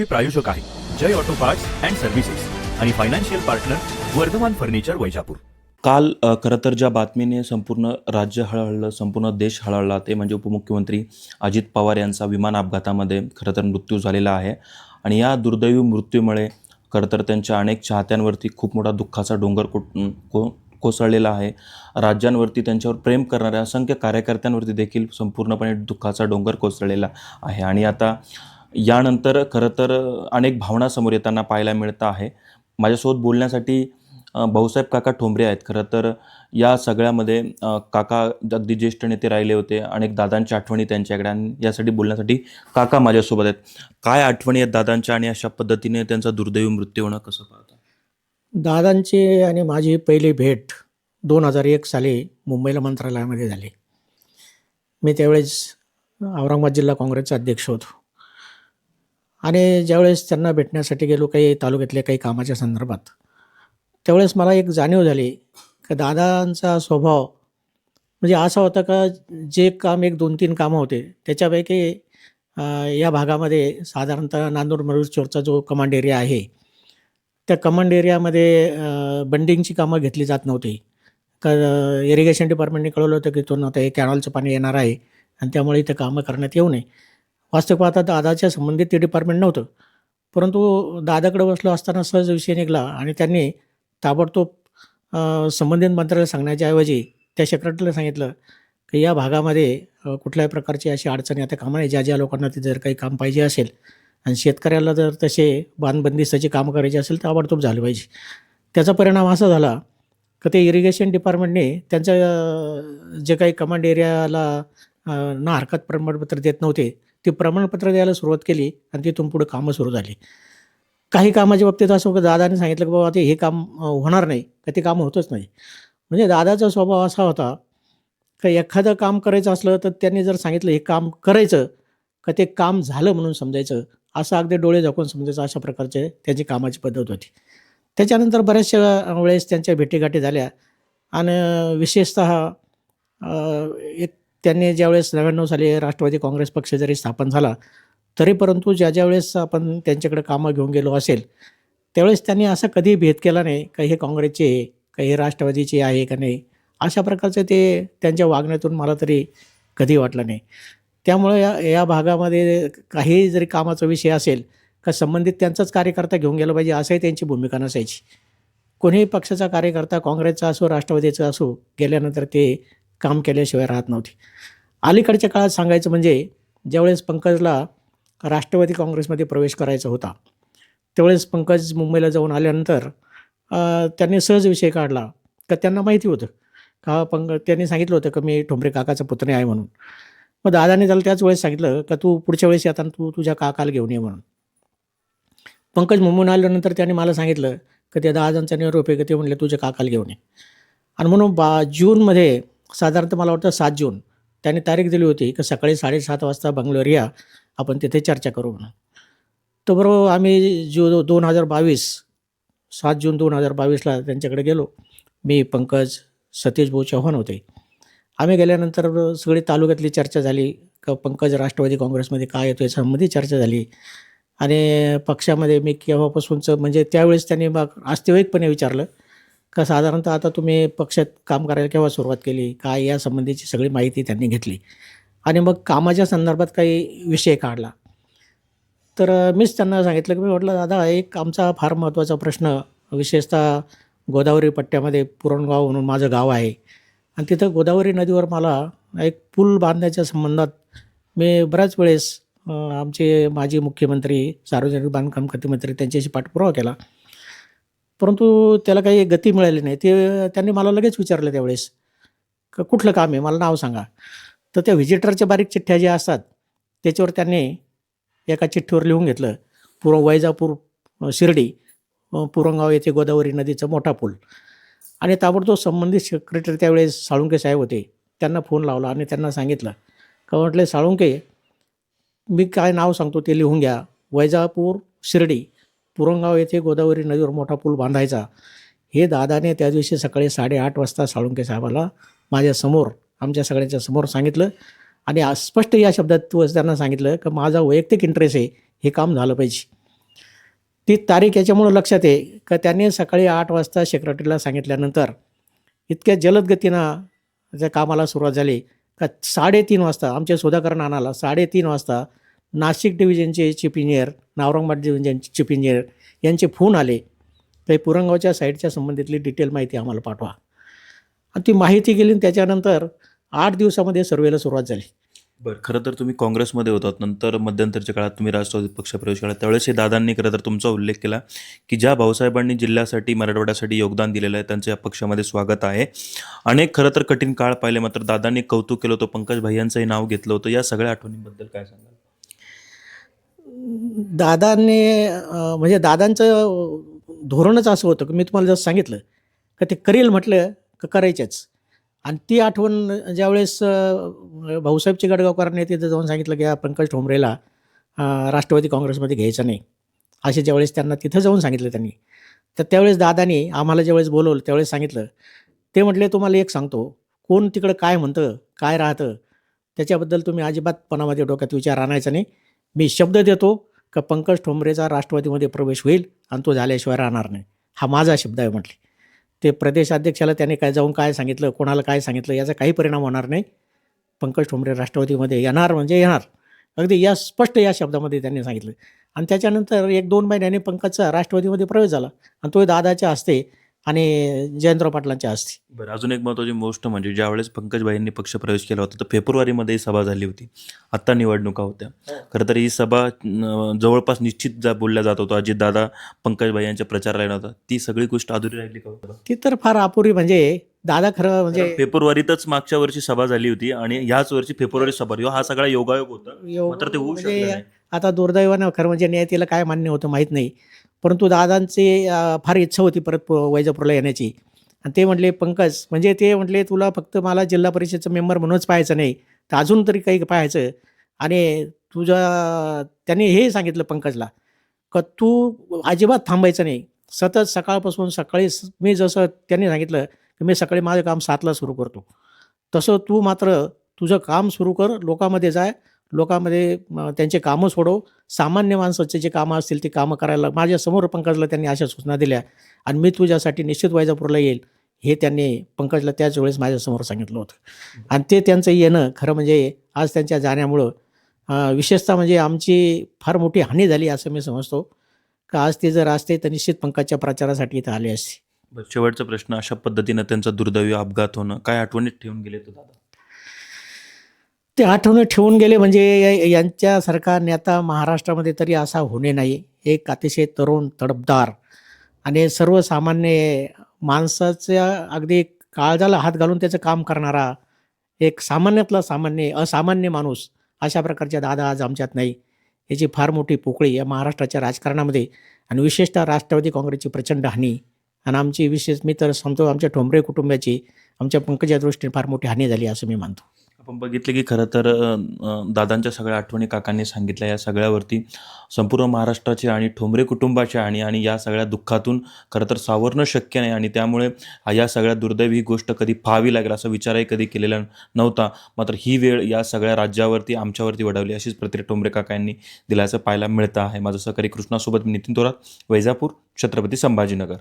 व्हिडिओचे प्रायोजक आहे. Jai auto parts and services आणि financial partner Vardhaman furniture Vaijapur. काल खरं तर ज्या बातमीने संपूर्ण राज्य हळहळलं संपूर्ण देश हळहळला ते म्हणजे उपमुख्यमंत्री अजित पवार यांचा विमान अपघातामध्ये खरं तर मृत्यू झालेला आहे. आणि या दुर्दैवी मृत्यूमुळे खरं तर त्यांच्या अनेक चाहत्यांवरती खूप मोठा दुःखाचा डोंगर को को कोसळलेला आहे. राज्यांवरती त्यांच्यावर प्रेम करणाऱ्या असंख्य कार्यकर्त्यांवरती देखील संपूर्णपणे दुःखाचा डोंगर कोसळलेला आहे. आणि आता यानंतर खरं तर अनेक भावना समोर येताना पाहायला मिळतं आहे. माझ्यासोबत बोलण्यासाठी भाऊसाहेब काका ठोंबरे आहेत. खरं तर या सगळ्यामध्ये काका अगदी ज्येष्ठ नेते राहिले होते अनेक दादांच्या आठवणी त्यांच्याकडे आणि यासाठी बोलण्यासाठी काका माझ्यासोबत आहेत. काय आठवणी आहेत दादांच्या आणि अशा पद्धतीने त्यांचा दुर्दैवी मृत्यू होणं कसं पाहता? दादांची आणि माझी पहिली भेट दोन हजार एक साली मुंबईला मंत्रालयामध्ये झाली. मी त्यावेळेस औरंगाबाद जिल्हा काँग्रेसचा अध्यक्ष होतो. आणि ज्यावेळेस त्यांना भेटण्यासाठी गेलो काही तालुक्यातल्या काही कामाच्या संदर्भात त्यावेळेस मला एक जाणीव झाली का दादांचा स्वभाव म्हणजे असा होता का जे काम एक दोन तीन कामं होते त्याच्यापैकी या भागामध्ये साधारणतः नांदूर मरुड चोरचा जो कमांड एरिया आहे त्या कमांड एरियामध्ये बंडिंगची कामं घेतली जात नव्हती. का इरिगेशन डिपार्टमेंटने कळवलं होतं की तो आता हे कॅनॉलचं पाणी येणार आहे आणि त्यामुळे इथं कामं करण्यात येऊ नये. वास्तविक पाहता दादाच्या संबंधित ते डिपार्टमेंट नव्हतं. परंतु दादाकडे बसलो असताना सहज विषय निघाला आणि त्यांनी ताबडतोब संबंधित मंत्र्याला सांगण्याच्या ऐवजी त्या सेक्रेटरीला सांगितलं की या भागामध्ये कुठल्याही प्रकारची अशी अडचणी आता कामा नाही ज्या ज्या लोकांना तिथे जर काही काम पाहिजे असेल आणि शेतकऱ्याला जर तसे बांधबंदिस्ताचे काम करायचे असेल तर ताबडतोब झालं पाहिजे. त्याचा परिणाम असा झाला का ते इरिगेशन डिपार्टमेंटने त्यांच्या जे काही कमांड एरियाला अ, ना हरकत प्रमाणपत्र देत नव्हते. ते प्रमाणपत्र द्यायला सुरुवात केली आणि तिथून पुढे कामं सुरू झाली. काही कामाच्या बाबतीत असं होतं दादाने सांगितलं की बाबा ते हे काम अ, होणार नाही का ते काम होतच नाही. म्हणजे दादाचा स्वभाव असा होता का एखादं काम करायचं असलं तर त्यांनी जर सांगितलं हे काम करायचं का ते काम झालं म्हणून समजायचं असं अगदी डोळे झाकून समजायचं अशा प्रकारचे त्यांची कामाची पद्धत होती. त्याच्यानंतर बऱ्याचशा वेळेस त्यांच्या भेटीगाठी झाल्या आणि विशेषतः अ, एक त्यांनी ज्यावेळेस नव्याण्णव साली राष्ट्रवादी काँग्रेस पक्ष जरी स्थापन झाला तरी परंतु ज्या ज्या वेळेस आपण त्यांच्याकडे कामं घेऊन गेलो असेल त्यावेळेस त्यांनी असा कधी भेद केला नाही काही हे काँग्रेसचे आहे काही हे राष्ट्रवादीचे आहे का नाही अशा प्रकारचं ते त्यांच्या वागण्यातून मला तरी कधी वाटलं नाही. त्यामुळे या या भागामध्ये काही जरी कामाचा विषय असेल का संबंधित त्यांचाच कार्यकर्ता घेऊन गेला पाहिजे असंही त्यांची भूमिका नसायची. कोणीही पक्षाचा कार्यकर्ता काँग्रेसचा असो राष्ट्रवादीचा असो गेल्यानंतर ते काम केल्याशिवाय राहत नव्हते. अलीकडच्या काळात सांगायचं म्हणजे ज्यावेळेस पंकजला राष्ट्रवादी काँग्रेसमध्ये प्रवेश करायचा होता त्यावेळेस पंकज मुंबईला जाऊन आल्यानंतर त्यांनी सहज विषय काढला. का त्यांना माहिती होतं? का पंक त्यांनी सांगितलं होतं का मी ठोंबरे काकाचा पुतणे आहे म्हणून? मग दादाने त्याला त्याच वेळेस सांगितलं का तू पुढच्या वेळेस येताना तू तुझ्या काकाला घेऊन ये म्हणून. पंकज मुंबईहून आल्यानंतर त्याने मला सांगितलं का त्या दादांचा निरोप आहे का? ते म्हणले तुझ्या काकाला घेऊन ये. आणि म्हणून बा जूनमध्ये साधारणतः मला वाटतं सात जून. त्याने तारीख दिली होती की सकाळी साडेसात वाजता बंगलोर या आपण तिथे चर्चा करू म्हणून. तर बरोबर आम्ही जो दोन हजार बावीस सात जून दोन हजार बावीसला त्यांच्याकडे गेलो. मी पंकज सतीश भाऊ चव्हाण होते. आम्ही गेल्यानंतर सगळी तालुक्यातली चर्चा झाली. का पंकज राष्ट्रवादी काँग्रेसमध्ये काय येतो यासंबंधी चर्चा झाली. आणि पक्षामध्ये मी केव्हापासूनचं म्हणजे त्यावेळेस त्यांनी मग आस्तेवाईकपणे विचारलं. का साधारणतः आता तुम्ही पक्षात काम करायला केव्हा सुरुवात केली? काय या संबंधीची सगळी माहिती त्यांनी घेतली? आणि मग कामाच्या संदर्भात काही विषय काढला. तर मीच त्यांना सांगितलं की मी म्हटलं दादा एक आमचा फार महत्त्वाचा प्रश्न विशेषतः गोदावरी पट्ट्यामध्ये पुरणगाव म्हणून माझं गाव आहे. आणि तिथं गोदावरी नदीवर मला एक पूल बांधण्याच्या संबंधात मी बऱ्याच वेळेस आमचे माजी मुख्यमंत्री सार्वजनिक बांधकाम खाते मंत्री त्यांच्याशी पाठपुरावा केला. परंतु त्याला काही गती मिळाली नाही. ते त्यांनी मला लगेच विचारलं त्यावेळेस का कुठलं काम आहे? मला नाव सांगा. तर त्या व्हिजिटरच्या बारीक चिठ्ठ्या ज्या असतात त्याच्यावर त्यांनी एका चिठ्ठीवर लिहून घेतलं पूर्व वैजापूर शिर्डी पुरंगाव येथे गोदावरी नदीचा मोठा पूल. आणि ताबडतोब संबंधित सेक्रेटरी त्यावेळेस साळुंके साहेब होते. त्यांना फोन लावला आणि त्यांना सांगितलं का म्हटलं साळुंके मी काय नाव सांगतो ते लिहून घ्या. वैजापूर शिर्डी पुरंगाव येथे गोदावरी नदीवर मोठा पूल बांधायचा. हे दादाने त्या दिवशी सकाळी साडेआठ वाजता साळुंके साहेबाला माझ्यासमोर आमच्या सगळ्यांच्या समोर सांगितलं. आणि अस्पष्ट स्पष्ट या शब्दात तू त्यांना सांगितलं की माझा वैयक्तिक इंटरेस्ट आहे हे काम झालं पाहिजे. ती तारीख याच्यामुळं लक्षात आहे का त्यांनी सकाळी आठ वाजता सेक्रेटरीला सांगितल्यानंतर इतक्या जलद गतीनं त्या कामाला सुरुवात झाली का साडेतीन वाजता आमच्या सुधाकर नानाला साडेतीन वाजता नाशिक डिव्हिजनचे चीफ इंजिनियर औरंगाबाद डिव्हिजनचे चीफ इंजिनियर यांचे फोन आले. काही पुरंगावच्या साईडच्या संबंधितली डिटेल माहिती आम्हाला पाठवा. आणि ती माहिती गेली आणि त्याच्यानंतर आठ दिवसामध्ये सर्वेला सुरुवात झाली. बरं खरं तर तुम्ही काँग्रेसमध्ये होतात. नंतर मध्यंतरच्या काळात तुम्ही राष्ट्रवादी पक्ष प्रवेश केला. त्यावेळेस हे दादांनी खरं तर तुमचा उल्लेख केला की ज्या भाऊसाहेबांनी जिल्ह्यासाठी मराठवाड्यासाठी योगदान दिलेलं आहे त्यांचं या पक्षामध्ये स्वागत आहे. अनेक खरं तर कठीण काळ पाहिले मात्र दादांनी कौतुक केलं होतं. पंकज भाई यांचंही नाव घेतलं होतं. या सगळ्या आठवणींबद्दल काय सांगाल? दादांनी म्हणजे दादांचं धोरणच असं होतं की मी तुम्हाला जसं सांगितलं का ते करील म्हटलं का करायचेच. आणि ती आठवण ज्यावेळेस भाऊसाहेब चिगडगावकरांनी तिथं जाऊन सांगितलं की पंकज ठोंबरेला राष्ट्रवादी काँग्रेसमध्ये घ्यायचं नाही असे ज्यावेळेस त्यांना तिथं जाऊन सांगितलं त्यांनी. तर त्यावेळेस दादानी आम्हाला ज्यावेळेस बोलवलं त्यावेळेस सांगितलं ते म्हटले तुम्हाला एक सांगतो कोण तिकडं काय म्हणतं काय राहतं त्याच्याबद्दल तुम्ही अजिबात पणामध्ये डोक्यात विचार आणायचा नाही. मी शब्द देतो का पंकज ठोंबरेचा राष्ट्रवादीमध्ये प्रवेश होईल आणि तो झाल्याशिवाय राहणार नाही. हा माझा शब्द आहे म्हटले. ते प्रदेशाध्यक्षाला त्याने काय जाऊन काय सांगितलं कोणाला काय सांगितलं याचा काही परिणाम होणार नाही. पंकज ठोंबरे राष्ट्रवादीमध्ये येणार म्हणजे येणार. अगदी या स्पष्ट या शब्दामध्ये त्यांनी सांगितलं. आणि त्याच्यानंतर एक दोन महिन्याने पंकजचा राष्ट्रवादीमध्ये प्रवेश झाला. आणि तो दादाच्या हस्ते आणि जयंतराव पाटलांच्या हस्ते. बरं अजून एक महत्त्वाची गोष्ट म्हणजे ज्यावेळेस पंकजभाईंनी पक्ष प्रवेश केला होता तर फेब्रुवारीमध्ये ही सभा झाली होती. आत्ता निवडणुका होत्या. खरं तर ही सभा जवळपास निश्चित जा बोलल्या जात होतं. अजित दादा पंकजभाई यांच्या प्रचाराला येणार होता. ती सगळी गोष्ट अधुरी राहिली का? होतं ती तर फार अपुरी म्हणजे दादा खरं म्हणजे फेब्रुवारीतच मागच्या वर्षी सभा झाली होती आणि ह्याच वर्षी फेब्रुवारी सभा हा सगळा योगायोग होता. मात्र ते होऊ शकलं म्हणजे नाही. आता दुर्दैवानं खरं म्हणजे नियतीला काय मान्य होतं माहीत नाही. परंतु दादांची फार इच्छा होती परत वैजापूरला येण्याची. आणि ते म्हटले पंकज म्हणजे ते म्हटले तुला फक्त मला जिल्हा परिषदचं मेंबर म्हणूनच पाहायचं नाही. तर अजून तरी काही पाहायचं. आणि तुझ्या त्यांनी हे सांगितलं पंकजला का तू अजिबात थांबायचं नाही. सतत सकाळपासून सकाळी मी जसं त्यांनी सांगितलं की मी सकाळी माझं काम सातला सुरू करतो. तसं तू मात्र तुझं काम सुरू कर लोकांमध्ये जाय. लोकांमध्ये त्यांचे कामं सोडव. सामान्य माणसाचे जे कामं असतील ते कामं करायला माझ्यासमोर पंकजला त्यांनी अशा सूचना दिल्या. आणि मी तुझ्यासाठी निश्चित वैजापूरला येईल हे त्यांनी पंकजला त्याच वेळेस माझ्यासमोर सांगितलं होतं. आणि ते त्यांचं येणं खरं म्हणजे आज त्यांच्या जाण्यामुळं विशेषतः म्हणजे आमची फार मोठी हानी झाली असं मी समजतो. का आज ते जर असते तर निश्चित पंकजच्या प्रचारासाठी इथं आले असते. शेवटचा प्रश्न अशा पद्धतीनं त्यांचा दुर्दैवी अपघात होणं काय आठवणीत ठेवून गेले तो दादा? ते आठवणं ठेवून गेले म्हणजे यांच्यासारखा नेता महाराष्ट्रामध्ये तरी असा होणे नाही. एक अतिशय तरुण तडपदार आणि सर्वसामान्य माणसाच्या अगदी काळजाला हात घालून त्याचं काम करणारा एक सामान्यातला सामान्य असामान्य माणूस अशा प्रकारच्या दादा आज आमच्यात नाही. याची फार मोठी पोकळी या महाराष्ट्राच्या राजकारणामध्ये आणि विशेषतः राष्ट्रवादी काँग्रेसची प्रचंड हानी आणि आमची विशेष मी तर सांगतो आमच्या ठोंबरे कुटुंबाची आमच्या पंकजा दृष्टीने फार मोठी हानी झाली असं मी मानतो. आपण बघितलं की खरं तर दादांच्या सगळ्या आठवणी काकांनी सांगितल्या. या सगळ्यावरती संपूर्ण महाराष्ट्राचे आणि ठोंबरे कुटुंबाचे आणि आणि या सगळ्या दुःखातून खरं तर सावरणं शक्य नाही. आणि त्यामुळे या सगळ्या दुर्दैवी ही गोष्ट कधी पाहावी लागेल असा विचारही कधी केलेला नव्हता. मात्र ही वेळ या सगळ्या राज्यावरती आमच्यावरती वडवली अशीच प्रतिक्रिया ठोंबरे काकांनी दिल्याचं पाहायला मिळतं आहे. माझं सहकारी कृष्णासोबत मी नितीन थोरात वैजापूर छत्रपती संभाजीनगर.